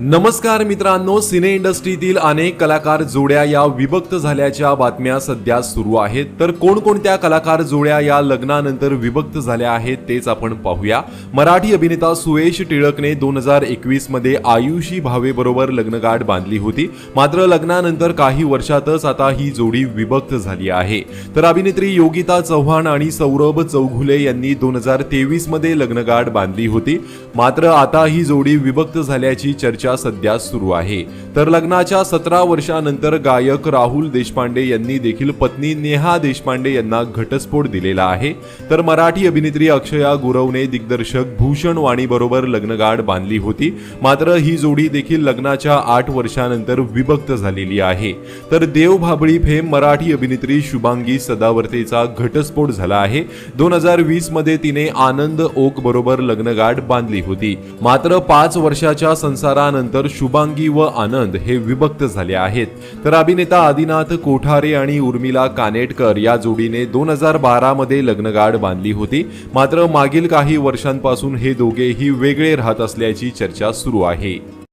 नमस्कार मित्रांनो सिने इंडस्ट्रीतील अनेक कलाकार जोड्या या विभक्त झाल्याच्या बातम्या सध्या सुरू आहेत. तर कोणकोणत्या कलाकार जोड्या या लग्नानंतर विभक्त झाल्या आहेत तेच आपण पाहूया. मराठी अभिनेता सुयश टिळकने दोन हजार एकवीसमध्ये आयुषी भावेबरोबर लग्नगाठ बांधली होती. मात्र लग्नानंतर काही वर्षातच आता ही जोडी विभक्त झाली आहे. तर अभिनेत्री योगिता चव्हाण आणि सौरभ चौघुले यांनी दोन हजार तेवीसमध्ये लग्नगाठ बांधली होती. मात्र आता ही जोडी विभक्त झाल्याची चर्चा सध्या सुरू आहे. तर लग्नाच्या सतरा वर्षानंतर गायक राहुल देशपांडे यांनी देखील पत्नी नेहा देशपांडे यांना घटस्फोट दिलेला आहे. तर मराठी अभिनेत्री अक्षया गुरवने दिग्दर्शक भूषण वाणी बरोबर लग्नगाठ बांधली होती. मात्र ही जोडी देखील लग्नाच्या आठ वर्षानंतर विभक्त झालेली आहे. तर देव भाबळी फेम मराठी अभिनेत्री शुभांगी सदावर्तेचा घटस्फोट झाला आहे. दोन हजार वीसमध्ये तिने आनंद ओक बरोबर लग्नगाठ बांधली होती. मात्र पाच वर्षाच्या संसारानंतर शुभांगी व आनंद हे विभक्त झाले आहेत. तर अभिनेता आदिनाथ कोठारे आणि उर्मिला कानेटकर या जोडीने दोन हजार बारा मध्ये लग्नगाठ बांधली होती. मात्र मागील काही वर्षांपासून हे दोघेही वेगळे राहत असल्याची चर्चा सुरू आहे.